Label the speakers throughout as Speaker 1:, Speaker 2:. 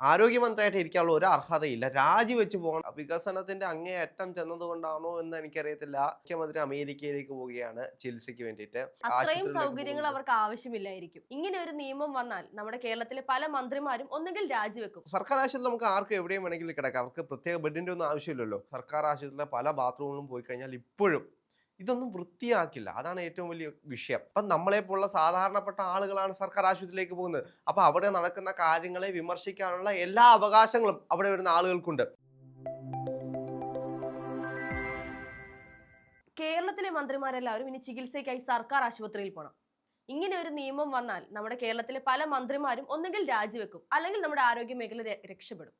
Speaker 1: ആരോഗ്യമന്ത്രിയായിട്ട് ഇരിക്കാനുള്ള ഒരു അർഹതയില്ല. രാജിവെച്ച് പോകണം. വികസനത്തിന്റെ അങ്ങേയറ്റം ചെന്നതുകൊണ്ടാണോ എന്ന് എനിക്കറിയത്തില്ല. മുഖ്യമന്ത്രി അമേരിക്കയിലേക്ക് പോവുകയാണ് ചികിത്സയ്ക്ക് വേണ്ടിയിട്ട്.
Speaker 2: അത്രയും സൗകര്യങ്ങൾ അവർക്ക് ആവശ്യമില്ലായിരിക്കും. ഇങ്ങനെ ഒരു നിയമം വന്നാൽ നമ്മുടെ കേരളത്തിലെ പല മന്ത്രിമാരും ഒന്നുകിൽ രാജിവെക്കും.
Speaker 1: സർക്കാർ ആശുപത്രി നമുക്ക് ആർക്കും എവിടെയും വേണമെങ്കിലും കിടക്കാം. അവർക്ക് പ്രത്യേക ബെഡിന്റെ ഒന്നും ആവശ്യമില്ലല്ലോ. സർക്കാർ ആശുപത്രിയിലെ പല ബാത്റൂമുകളും പോയി കഴിഞ്ഞാൽ ഇപ്പോഴും ഇതൊന്നും വൃത്തിയാക്കില്ല. അതാണ് ഏറ്റവും വലിയ വിഷയം. അപ്പം നമ്മളെ പോലുള്ള സാധാരണപ്പെട്ട ആളുകളാണ് സർക്കാർ ആശുപത്രിയിലേക്ക് പോകുന്നത്. അപ്പോൾ അവിടെ നടക്കുന്ന കാര്യങ്ങളെ വിമർശിക്കാനുള്ള എല്ലാ അവകാശങ്ങളും അവിടെ വരുന്ന ആളുകൾക്കുണ്ട്.
Speaker 2: കേരളത്തിലെ മന്ത്രിമാരെല്ലാവരും ഇനി ചികിത്സയ്ക്കായി സർക്കാർ ആശുപത്രിയിൽ പോകണം ഇങ്ങനെ ഒരു നിയമം വന്നാൽ നമ്മുടെ കേരളത്തിലെ പല മന്ത്രിമാരും ഒന്നുകിൽ രാജിവെക്കും അല്ലെങ്കിൽ നമ്മുടെ ആരോഗ്യ മേഖല രക്ഷപ്പെടും.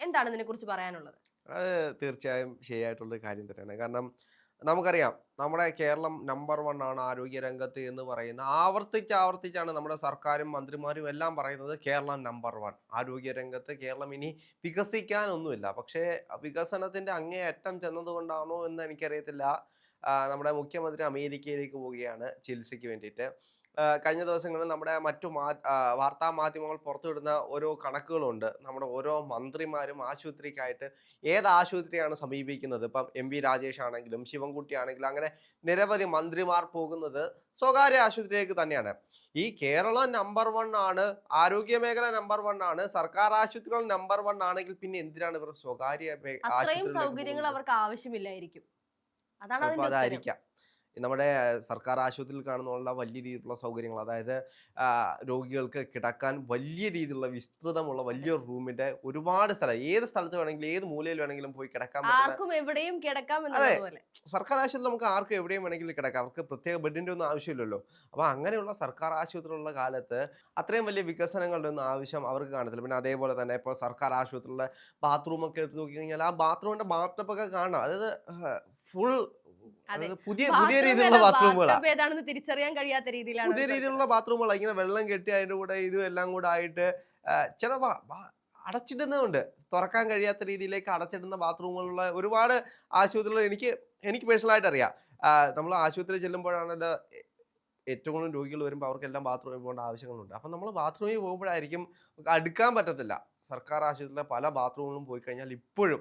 Speaker 2: എന്താണ് ഇതിനെക്കുറിച്ച് പറയാനുള്ളത്?
Speaker 1: അത് തീർച്ചയായും ശരിയായിട്ടുള്ള കാര്യം തന്നെയാണ്. കാരണം നമുക്കറിയാം നമ്മുടെ കേരളം നമ്പർ വൺ ആണ് ആരോഗ്യ രംഗത്ത് എന്ന് പറയുന്ന ആവർത്തിച്ച് ആവർത്തിച്ചാണ് നമ്മുടെ സർക്കാരും മന്ത്രിമാരും എല്ലാം പറയുന്നത് കേരളം നമ്പർ വൺ ആരോഗ്യ രംഗത്ത് കേരളം ഇനി വികസിക്കാനൊന്നുമില്ല. പക്ഷേ വികസനത്തിന്റെ അങ്ങേയറ്റം ചെന്നതുകൊണ്ടാണോ എന്ന് എനിക്കറിയത്തില്ല. നമ്മുടെ മുഖ്യമന്ത്രി അമേരിക്കയിലേക്ക് പോവുകയാണ് ചികിത്സയ്ക്ക് വേണ്ടിയിട്ട്. കഴിഞ്ഞ ദിവസങ്ങളിൽ നമ്മുടെ മറ്റു മാ വാർത്താ മാധ്യമങ്ങൾ പുറത്തുവിടുന്ന ഓരോ കണക്കുകളുണ്ട്. നമ്മുടെ ഓരോ മന്ത്രിമാരും ആശുപത്രിക്കായിട്ട് ഏത് ആശുപത്രിയാണ് സമീപിക്കുന്നത്? ഇപ്പം എം വി രാജേഷ് ആണെങ്കിലും ശിവൻകുട്ടി ആണെങ്കിലും അങ്ങനെ നിരവധി മന്ത്രിമാർ പോകുന്നത് സ്വകാര്യ ആശുപത്രിയിലേക്ക് തന്നെയാണ്. ഈ കേരളം നമ്പർ വൺ ആണ് ആരോഗ്യ മേഖല നമ്പർ വൺ ആണ് സർക്കാർ ആശുപത്രികൾ നമ്പർ വൺ ആണെങ്കിൽ പിന്നെ എന്തിനാണ് ഇവർ സ്വകാര്യ
Speaker 2: സൗകര്യങ്ങൾ അവർക്ക് ആവശ്യമില്ലായിരിക്കും.
Speaker 1: അതായിരിക്കാം. നമ്മുടെ സർക്കാർ ആശുപത്രിയിൽ കാണുന്നുള്ള വലിയ രീതിയിലുള്ള സൗകര്യങ്ങൾ അതായത് രോഗികൾക്ക് കിടക്കാൻ വലിയ രീതിയിലുള്ള വിസ്തൃതമുള്ള വലിയ റൂമിന്റെ ഒരുപാട് സ്ഥലം ഏത് സ്ഥലത്ത് വേണമെങ്കിലും ഏത് മൂലയിൽ വേണമെങ്കിലും പോയി കിടക്കാൻ
Speaker 2: ആർക്കും എവിടെയും കിടക്കാം എന്നുള്ളതുപോലെ
Speaker 1: സർക്കാർ ആശുപത്രി നമുക്ക് ആർക്കും എവിടെയും വേണമെങ്കിലും കിടക്കാം. അവർക്ക് പ്രത്യേക ബെഡിന്റെ ഒന്നും ആവശ്യമില്ലല്ലോ. അപ്പൊ അങ്ങനെയുള്ള സർക്കാർ ആശുപത്രിയുള്ള കാലത്ത് അത്രയും വലിയ വികസനങ്ങളുടെ ഒന്നും ആവശ്യം അവർക്ക് കാണത്തില്ല. പിന്നെ അതേപോലെ തന്നെ ഇപ്പോൾ സർക്കാർ ആശുപത്രിയിലെ ബാത്റൂം ഒക്കെ എടുത്ത് നോക്കി കഴിഞ്ഞാൽ ആ ബാത്റൂമിന്റെ ഒക്കെ കാണാം. അതായത് ഫുൾ
Speaker 2: അതെ.
Speaker 1: പുതിയ പുതിയ രീതിയിലുള്ള ബാത്റൂമുകളാണ്
Speaker 2: ഏതാണെന്ന് തിരിച്ചറിയാൻ കഴിയാത്ത രീതിയിലാണ്
Speaker 1: പുതിയ രീതിയിലുള്ള ബാത്റൂമുകളാണ് ഇങ്ങനെ വെള്ളം കെട്ടി അതിന്റെ കൂടെ ഇതും എല്ലാം കൂടെ ആയിട്ട് ചില അടച്ചിടുന്നതുണ്ട്. തുറക്കാൻ കഴിയാത്ത രീതിയിലേക്ക് അടച്ചിടുന്ന ബാത്റൂമുകളുള്ള ഒരുപാട് ആശുപത്രികൾ എനിക്ക് എനിക്ക് പേഴ്സണലായിട്ട് അറിയാം. നമ്മൾ ആശുപത്രിയിൽ ചെല്ലുമ്പോഴാണല്ലോ ഏറ്റവും കൂടുതൽ രോഗികൾ വരുമ്പോൾ അവർക്കെല്ലാം ബാത്റൂമിൽ പോകേണ്ട ആവശ്യങ്ങളുണ്ട്. അപ്പം നമ്മൾ ബാത്റൂമിൽ പോകുമ്പോഴായിരിക്കും അടുക്കാൻ പറ്റത്തില്ല. സർക്കാർ ആശുപത്രിയിലെ പല ബാത്റൂമുകളും പോയി കഴിഞ്ഞാൽ ഇപ്പോഴും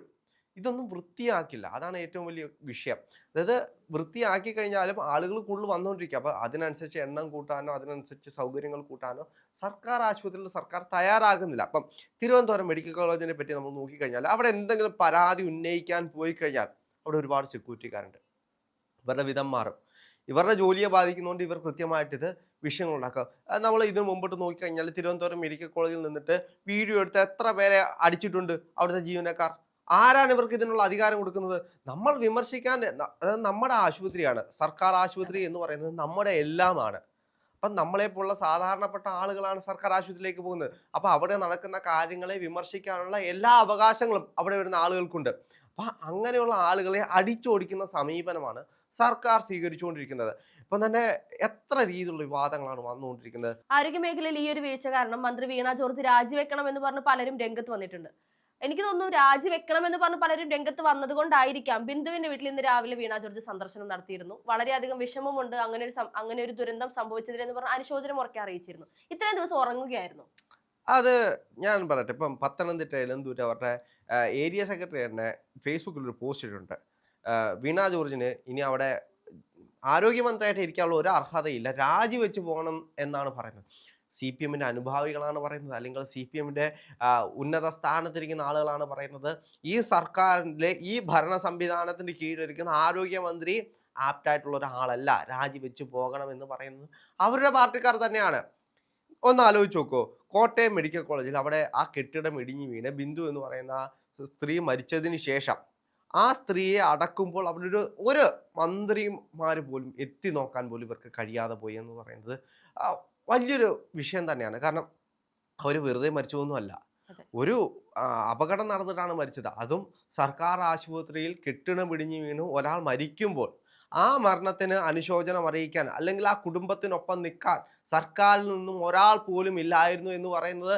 Speaker 1: ഇതൊന്നും വൃത്തിയാക്കില്ല. അതാണ് ഏറ്റവും വലിയ വിഷയം. അതായത് വൃത്തിയാക്കി കഴിഞ്ഞാലും ആളുകൾ കൂടുതൽ വന്നുകൊണ്ടിരിക്കുക അപ്പോൾ അതിനനുസരിച്ച് എണ്ണം കൂട്ടാനോ അതിനനുസരിച്ച് സൗകര്യങ്ങൾ കൂട്ടാനോ സർക്കാർ ആശുപത്രിയിൽ സർക്കാർ തയ്യാറാകുന്നില്ല. അപ്പം തിരുവനന്തപുരം മെഡിക്കൽ കോളേജിനെ പറ്റി നമ്മൾ നോക്കിക്കഴിഞ്ഞാൽ അവിടെ എന്തെങ്കിലും പരാതി ഉന്നയിക്കാൻ പോയി കഴിഞ്ഞാൽ അവിടെ ഒരുപാട് സെക്യൂരിറ്റിക്കാരുണ്ട്. ഇവരുടെ വിധം മാറും. ഇവരുടെ ജോലിയെ ബാധിക്കുന്നതുകൊണ്ട് ഇവർ കൃത്യമായിട്ട് ഇത് വിഷയങ്ങൾ ഉണ്ടാക്കുക നമ്മൾ ഇതിന് മുമ്പോട്ട് നോക്കിക്കഴിഞ്ഞാൽ തിരുവനന്തപുരം മെഡിക്കൽ കോളേജിൽ നിന്നിട്ട് വീഡിയോ എടുത്ത് എത്ര പേരെ അടിച്ചിട്ടുണ്ട് അവിടുത്തെ ജീവനക്കാർ? ആരാണ് ഇവർക്ക് ഇതിനുള്ള അധികാരം കൊടുക്കുന്നത്? നമ്മൾ വിമർശിക്കാൻ അതായത് നമ്മുടെ ആശുപത്രിയാണ്. സർക്കാർ ആശുപത്രി എന്ന് പറയുന്നത് നമ്മുടെ എല്ലാമാണ്. അപ്പം നമ്മളെ പോലുള്ള സാധാരണപ്പെട്ട ആളുകളാണ് സർക്കാർ ആശുപത്രിയിലേക്ക് പോകുന്നത്. അപ്പം അവിടെ നടക്കുന്ന കാര്യങ്ങളെ വിമർശിക്കാനുള്ള എല്ലാ അവകാശങ്ങളും അവിടെ വരുന്ന ആളുകൾക്കുണ്ട്. അപ്പം അങ്ങനെയുള്ള ആളുകളെ അടിച്ചോടിക്കുന്ന സമീപനമാണ് സർക്കാർ സ്വീകരിച്ചുകൊണ്ടിരിക്കുന്നത്. ഇപ്പം തന്നെ എത്ര രീതിയിലുള്ള വിവാദങ്ങളാണ് വന്നുകൊണ്ടിരിക്കുന്നത്?
Speaker 2: ആരോഗ്യ മേഖലയിൽ ഈ ഒരു വീഴ്ച കാരണം മന്ത്രി വീണ ജോർജ് രാജിവെക്കണം എന്ന് പറഞ്ഞ് പലരും രംഗത്ത് വന്നിട്ടുണ്ട്. എനിക്ക് തോന്നുന്നു രാജിവെക്കണം എന്ന് പറഞ്ഞ് പലരും രംഗത്ത് വന്നതുകൊണ്ടായിരിക്കാം. ബിന്ദുവിന്റെ വീട്ടിൽ ഇന്ന് രാവിലെ വീണ ജോർജ് സന്ദർശനം നടത്തിയിരുന്നു. വളരെയധികം വിഷമമുണ്ട്. അങ്ങനെ ഒരു അങ്ങനെ ഒരു ദുരന്തം സംഭവിച്ചതിനെന്ന് പറഞ്ഞ് അനുശോചനം ഉറക്കെ അറിയിച്ചിരുന്നു. ഇത്രയും ദിവസം ഉറങ്ങുകയായിരുന്നു.
Speaker 1: അത് ഞാൻ പറയട്ടെ. ഇപ്പം പത്തനംതിട്ട എലന്തൂർ അവരുടെ ഏരിയ സെക്രട്ടറി തന്നെ ഫേസ്ബുക്കിൽ ഒരു പോസ്റ്റ് ഇട്ടിട്ടുണ്ട്. വീണ ജോർജിന് ഇനി അവിടെ ആരോഗ്യമന്ത്രിയായിട്ട് ഇരിക്കാനുള്ള ഒരു അർഹതയില്ല. രാജിവെച്ച് പോകണം എന്നാണ് പറയുന്നത്. സി പി എമ്മിന്റെ അനുഭാവികളാണ് പറയുന്നത്. അല്ലെങ്കിൽ സി പി എമ്മിന്റെ ഉന്നത സ്ഥാനത്തിരിക്കുന്ന ആളുകളാണ് പറയുന്നത്. ഈ സർക്കാരിന്റെ ഈ ഭരണ സംവിധാനത്തിന്റെ കീഴിലിരിക്കുന്ന ആരോഗ്യമന്ത്രി ആപ്റ്റായിട്ടുള്ള ഒരാളല്ല. രാജിവെച്ച് പോകണം എന്ന് പറയുന്നത് അവരുടെ പാർട്ടിക്കാർ തന്നെയാണ്. ഒന്ന് ആലോചിച്ച് നോക്കൂ. കോട്ടയം മെഡിക്കൽ കോളേജിൽ അവിടെ ആ കെട്ടിടം ഇടിഞ്ഞു വീണ് ബിന്ദു എന്ന് പറയുന്ന സ്ത്രീ മരിച്ചതിന് ശേഷം ആ സ്ത്രീയെ അടക്കുമ്പോൾ അവിടെ ഒരു ഒരു മന്ത്രിമാർ പോലും എത്തി നോക്കാൻ പോലും ഇവർക്ക് കഴിയാതെ പോയി എന്ന് പറയുന്നത്. വലിയൊരു വിഷയം തന്നെയാണ്. കാരണം അവർ വെറുതെ മരിച്ചതൊന്നുമല്ല.
Speaker 2: അതെ.
Speaker 1: ഒരു അപകടം നടന്നിട്ടാണ് മരിച്ചത്. അതും സർക്കാർ ആശുപത്രിയിൽ കെട്ടിടം പിടിഞ്ഞു വീണു ഒരാൾ മരിക്കുമ്പോൾ ആ മരണത്തിന് അനുശോചനം അറിയിക്കാൻ അല്ലെങ്കിൽ ആ കുടുംബത്തിനൊപ്പം നിൽക്കാൻ സർക്കാരിൽ നിന്നും ഒരാൾ പോലും ഇല്ലായിരുന്നു എന്ന് പറയുന്നത്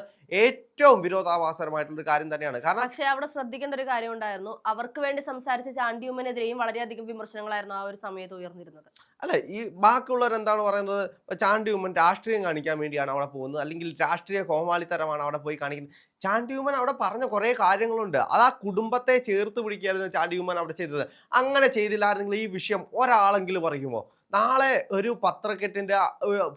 Speaker 1: ഏറ്റവും വിരോധാഭാസരമായിട്ടുള്ള വിരോധാഭാസകരമായിട്ടുള്ള ഒരു കാര്യം തന്നെയാണ്. കാരണം
Speaker 2: പക്ഷെ അവിടെ ശ്രദ്ധിക്കേണ്ട ഒരു കാര്യം ഉണ്ടായിരുന്നു. അവർക്ക് വേണ്ടി സംസാരിച്ച ചാണ്ടിയുമ്മനെതിരെയും വളരെയധികം വിമർശനങ്ങളായിരുന്നു ആ ഒരു സമയത്ത് ഉയർന്നിരുന്നത്.
Speaker 1: അല്ല ഈ ബാക്കിയുള്ളവർ എന്താണ് പറയുന്നത്? ചാണ്ടിയുമ്മൻ ചാണ്ടി രാഷ്ട്രീയം കാണിക്കാൻ വേണ്ടിയാണ് അവിടെ പോകുന്നത്. അല്ലെങ്കിൽ രാഷ്ട്രീയ കോമാളിത്തരമാണ് അവിടെ പോയി കാണിക്കുന്നത്. ചാണ്ടിയുമ്മൻ അവിടെ പറഞ്ഞ കുറേ കാര്യങ്ങളുണ്ട്. അത് ആ കുടുംബത്തെ ചേർത്ത് പിടിക്കുകയായിരുന്നു ചാണ്ടിയുമ്മൻ അവിടെ ചെയ്തത്. അങ്ങനെ ചെയ്തില്ലായിരുന്നെങ്കിൽ ഈ വിഷയം ഒരാളെങ്കിലും പറയുമോ നാളെ ഒരു പത്രക്കെട്ടിന്റെ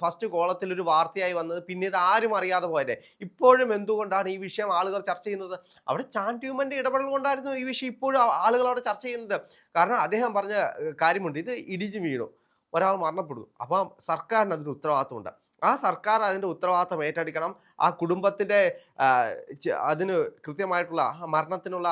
Speaker 1: ഫസ്റ്റ് കോളത്തിൽ ഒരു വാർത്തയായി വന്നത് പിന്നീട് ആരും അറിയാതെ പോയല്ലേ ഇപ്പോഴും എന്തുകൊണ്ടാണ് ഈ വിഷയം ആളുകൾ ചർച്ച ചെയ്യുന്നത്? അവിടെ ചാൻഡ്യൂമന്റെ ഇടപെടൽ കൊണ്ടായിരുന്നു ഈ വിഷയം ഇപ്പോഴും ആളുകൾ അവിടെ ചർച്ച ചെയ്യുന്നത്. കാരണം അദ്ദേഹം പറഞ്ഞ കാര്യമുണ്ട്. ഇത് ഇടിഞ്ഞു വീണു. ഒരാൾ മരണപ്പെടുന്നു. അപ്പം സർക്കാരിന് അതിന് ഉത്തരവാദിത്തമുണ്ട് ആ സർക്കാർ അതിന്റെ ഉത്തരവാദിത്തം ഏറ്റെടുക്കണം. ആ കുടുംബത്തിന്റെ അതിന് കൃത്യമായിട്ടുള്ള മരണത്തിനുള്ള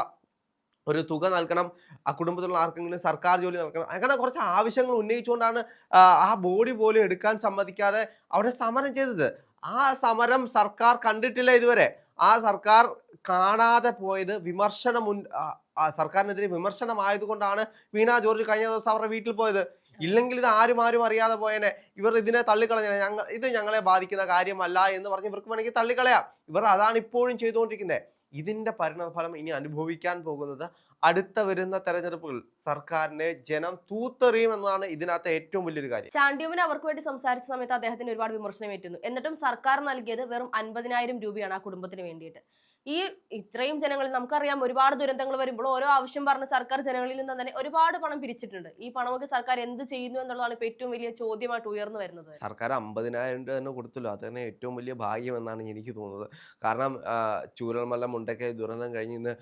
Speaker 1: ഒരു തുക നൽകണം ആ കുടുംബത്തിലുള്ള ആർക്കെങ്കിലും സർക്കാർ ജോലി നൽകണം അങ്ങനെ കുറച്ച് ആവശ്യങ്ങൾ ഉന്നയിച്ചുകൊണ്ടാണ് ആ, ബോഡി പോലും എടുക്കാൻ സമ്മതിക്കാതെ അവിടെ സമരം ചെയ്തത്. ആ സമരം സർക്കാർ കണ്ടിട്ടില്ല ഇതുവരെ. ആ സർക്കാർ കാണാതെ പോയത് വിമർശനം സർക്കാരിനെതിരെ വിമർശനമായതുകൊണ്ടാണ് വീണ ജോർജ് കഴിഞ്ഞ ദിവസം അവരുടെ വീട്ടിൽ പോയത്. ഇല്ലെങ്കിൽ ഇത് ആരും ആരും അറിയാതെ പോയനെ. ഇവർ ഇതിനെ തള്ളിക്കളഞ്ഞ ഞങ്ങൾ ഇത് ഞങ്ങളെ ബാധിക്കുന്ന കാര്യമല്ല എന്ന് പറഞ്ഞ് ഇവർക്ക് വേണമെങ്കിൽ തള്ളിക്കളയാം. ഇവർ അതാണ് ഇപ്പോഴും ചെയ്തുകൊണ്ടിരിക്കുന്നത് ഇതിന്റെ പരിണതഫലം ഇനി അനുഭവിക്കാൻ പോകുന്നത് അടുത്ത വരുന്ന തെരഞ്ഞെടുപ്പുകൾ. സർക്കാരിനെ ജനം തൂത്തെറിയും എന്നതാണ് ഇതിനകത്ത് ഏറ്റവും വലിയൊരു കാര്യം.
Speaker 2: ചാണ്ടിയുമ്മൻ അവർക്ക് വേണ്ടി സംസാരിച്ച സമയത്ത് അദ്ദേഹത്തിന് ഒരുപാട് വിമർശനം ഏറ്റുന്നു എന്നിട്ടും സർക്കാർ നൽകിയത് വെറും അൻപതിനായിരം രൂപയാണ് ആ കുടുംബത്തിന് വേണ്ടിയിട്ട്. ഈ ഇത്രയും ജനങ്ങളിൽ നമുക്കറിയാം ഒരുപാട് ദുരന്തങ്ങൾ വരുമ്പോൾ ഓരോ ആവശ്യം പറഞ്ഞ സർക്കാർ ജനങ്ങളിൽ നിന്ന് തന്നെ ഒരുപാട് പണം പിരിച്ചിട്ടുണ്ട്. ഈ പണമൊക്കെ സർക്കാർ എന്ത് ചെയ്യുന്നു എന്നുള്ളതാണ് ഇപ്പൊ ഏറ്റവും വലിയ ചോദ്യമായിട്ട് ഉയർന്നു വരുന്നത്.
Speaker 1: സർക്കാർ അമ്പതിനായിരം രൂപ തന്നെ കൊടുത്തല്ലോ. അത് തന്നെ ഏറ്റവും വലിയ ഭാഗ്യം എന്നാണ് എനിക്ക് തോന്നുന്നത്. കാരണം ചൂരൽമല മുണ്ടക്കെ ദുരന്തം കഴിഞ്ഞ് ഇന്ന്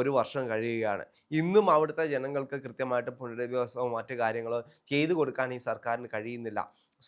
Speaker 1: ഒരു വർഷം കഴിയുകയാണ്. ഇന്നും അവിടുത്തെ ജനങ്ങൾക്ക് കൃത്യമായിട്ട് പുനരധിവാസവും മറ്റു കാര്യങ്ങളോ ചെയ്തു കൊടുക്കാൻ ഈ സർക്കാരിന് കഴിയുന്നില്ല.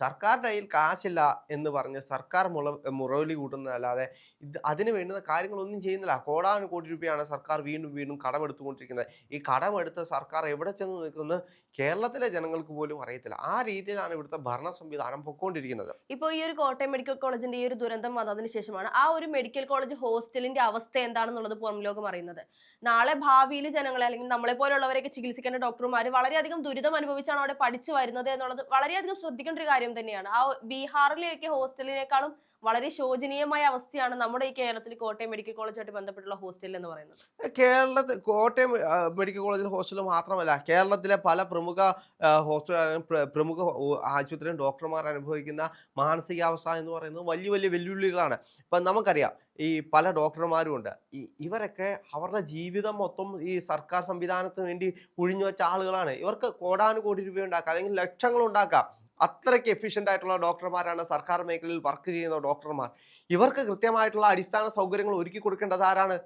Speaker 1: സർക്കാരിന്റെ കയ്യിൽ കാശില്ല എന്ന് പറഞ്ഞ് സർക്കാർ മുള മുറവിലി കൂട്ടുന്നതല്ലാതെ ഇത് അതിന് വേണ്ടുന്ന കാര്യങ്ങളൊന്നും ചെയ്യുന്നില്ല. കോടാനും കോടി രൂപയാണ് സർക്കാർ വീണ്ടും വീണ്ടും കടമെടുത്തുകൊണ്ടിരിക്കുന്നത്. ഈ കടമെടുത്ത സർക്കാർ എവിടെ ചെന്ന് നിൽക്കുന്നത് കേരളത്തിലെ ജനങ്ങൾക്ക് പോലും അറിയത്തില്ല. ആ രീതിയിലാണ് ഇവിടുത്തെ ഭരണ സംവിധാനം പൊക്കോണ്ടിരിക്കുന്നത്
Speaker 2: ഇപ്പോൾ ഈ ഒരു കോട്ടയം മെഡിക്കൽ കോളേജിന്റെ ഈ ഒരു ദുരന്തം വന്നതിന് ശേഷമാണ്. ആ ഒരു മെഡിക്കൽ കോളേജ് ഹോസ്റ്റലിന്റെ അവസ്ഥ എന്താണെന്നുള്ളത് പുറം ലോകം അറിയുന്നത്. നാളെ ഭാവിയിൽ ജനങ്ങളെ അല്ലെങ്കിൽ നമ്മളെ പോലുള്ളവരെയൊക്കെ ചികിത്സിക്കേണ്ട ഡോക്ടർമാർ വളരെയധികം ദുരിതം അനുഭവിച്ചാണ് അവിടെ പഠിച്ചു വരുന്നത് എന്നുള്ളത് വളരെയധികം ശ്രദ്ധിക്കേണ്ട ഒരു കാര്യം തന്നെയാണ്. ആ ബീഹാറിലെയൊക്കെ ഹോസ്റ്റലിനേക്കാളും വളരെ ശോചനീയമായ അവസ്ഥയാണ് നമ്മുടെ ഈ കേരളത്തിൽ കോട്ടയം മെഡിക്കൽ കോളേജുമായിട്ട് ബന്ധപ്പെട്ടുള്ള ഹോസ്റ്റൽ എന്ന് പറയുന്നത്.
Speaker 1: കേരളത്തിൽ കോട്ടയം മെഡിക്കൽ കോളേജിൽ ഹോസ്റ്റൽ മാത്രമല്ല കേരളത്തിലെ പല പ്രമുഖ ഹോസ്റ്റലും പ്രമുഖ ആശുപത്രിയും ഡോക്ടർമാർ അനുഭവിക്കുന്ന മാനസികാവസ്ഥ എന്ന് പറയുന്നത് വലിയ വലിയ വെല്ലുവിളികളാണ്. ഇപ്പം നമുക്കറിയാം ഈ പല ഡോക്ടർമാരും ഉണ്ട്. ഈ ഇവരൊക്കെ അവരുടെ ജീവിതം മൊത്തം ഈ സർക്കാർ സംവിധാനത്തിന് വേണ്ടി ഒഴിഞ്ഞു വെച്ച ആളുകളാണ്. ഇവർക്ക് കോടാനുകോടി രൂപ ഉണ്ടാക്കാം അല്ലെങ്കിൽ ലക്ഷങ്ങൾ ഉണ്ടാക്കാം അത്രയ്ക്ക് എഫിഷ്യന്റ് ആയിട്ടുള്ള ഡോക്ടർമാരാണ്. സർക്കാർ മേഖലയിൽ വർക്ക് ചെയ്യുന്ന ഡോക്ടർമാർ. ഇവർക്ക് കൃത്യമായിട്ടുള്ള അടിസ്ഥാന സൗകര്യങ്ങൾ ഒരുക്കി കൊടുക്കേണ്ടത് ആരാണ്?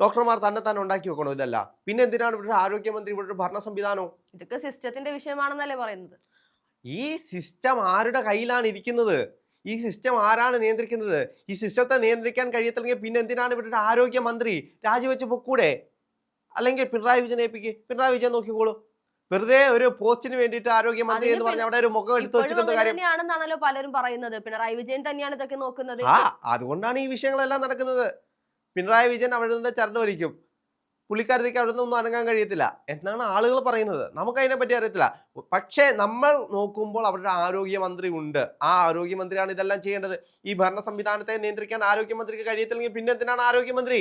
Speaker 1: ഡോക്ടർമാർ തന്നെ തന്നെ ഉണ്ടാക്കി വെക്കണോ ഇതല്ല? പിന്നെ എന്തിനാണ് ഇവിടെ ആരോഗ്യമന്ത്രി ഇവിടെ ഒരു ഭരണ സംവിധാനവും
Speaker 2: ഇതൊക്കെ സിസ്റ്റത്തിന്റെ വിഷയമാണെന്നല്ലേ പറയുന്നത്.
Speaker 1: ഈ സിസ്റ്റം ആരുടെ കയ്യിലാണ് ഇരിക്കുന്നത്? ഈ സിസ്റ്റം ആരാണ് നിയന്ത്രിക്കുന്നത്? ഈ സിസ്റ്റത്തെ നിയന്ത്രിക്കാൻ കഴിയത്തില്ലെങ്കിൽ പിന്നെ എന്തിനാണ് ഇവിടെ ഒരു ആരോഗ്യമന്ത്രി രാജിവെച്ച് പൊക്കൂടെ? അല്ലെങ്കിൽ പിണറായി വിജയൻ ഏൽപ്പിക്ക്? പിണറായി വിജയൻ നോക്കിക്കോളൂ. വെറുതെ ഒരു പോസ്റ്റിന് വേണ്ടിയിട്ട് ആരോഗ്യമന്ത്രി എന്ന് പറഞ്ഞ അവിടെ ഒരു മുഖം എടുത്തു
Speaker 2: അങ്ങനെ
Speaker 1: കാര്യം?
Speaker 2: പലരും പറയുന്നത്. പിണറായി വിജയൻ തന്നെയാണ് ഇതൊക്കെ നോക്കുന്നത്.
Speaker 1: ആ അതുകൊണ്ടാണ് ഈ വിഷയങ്ങളെല്ലാം നടക്കുന്നത്. പിണറായി വിജയൻ അവിടെ നിന്ന് ചരട് വലിക്കും. പുള്ളിക്കാരത്തേക്ക് അവിടെ നിന്നൊന്നും അനങ്ങാൻ കഴിയത്തില്ല. എന്നാണ് ആളുകൾ പറയുന്നത്. നമുക്ക് അതിനെപ്പറ്റി അറിയത്തില്ല. പക്ഷേ നമ്മൾ നോക്കുമ്പോൾ അവരുടെ ആരോഗ്യമന്ത്രി ഉണ്ട്. ആ ആരോഗ്യമന്ത്രിയാണ് ഇതെല്ലാം ചെയ്യേണ്ടത്. ഈ ഭരണ സംവിധാനത്തെ നിയന്ത്രിക്കാൻ ആരോഗ്യമന്ത്രിക്ക് കഴിയത്തില്ലെങ്കിൽ പിന്നെ എന്തിനാണ് ആരോഗ്യമന്ത്രി?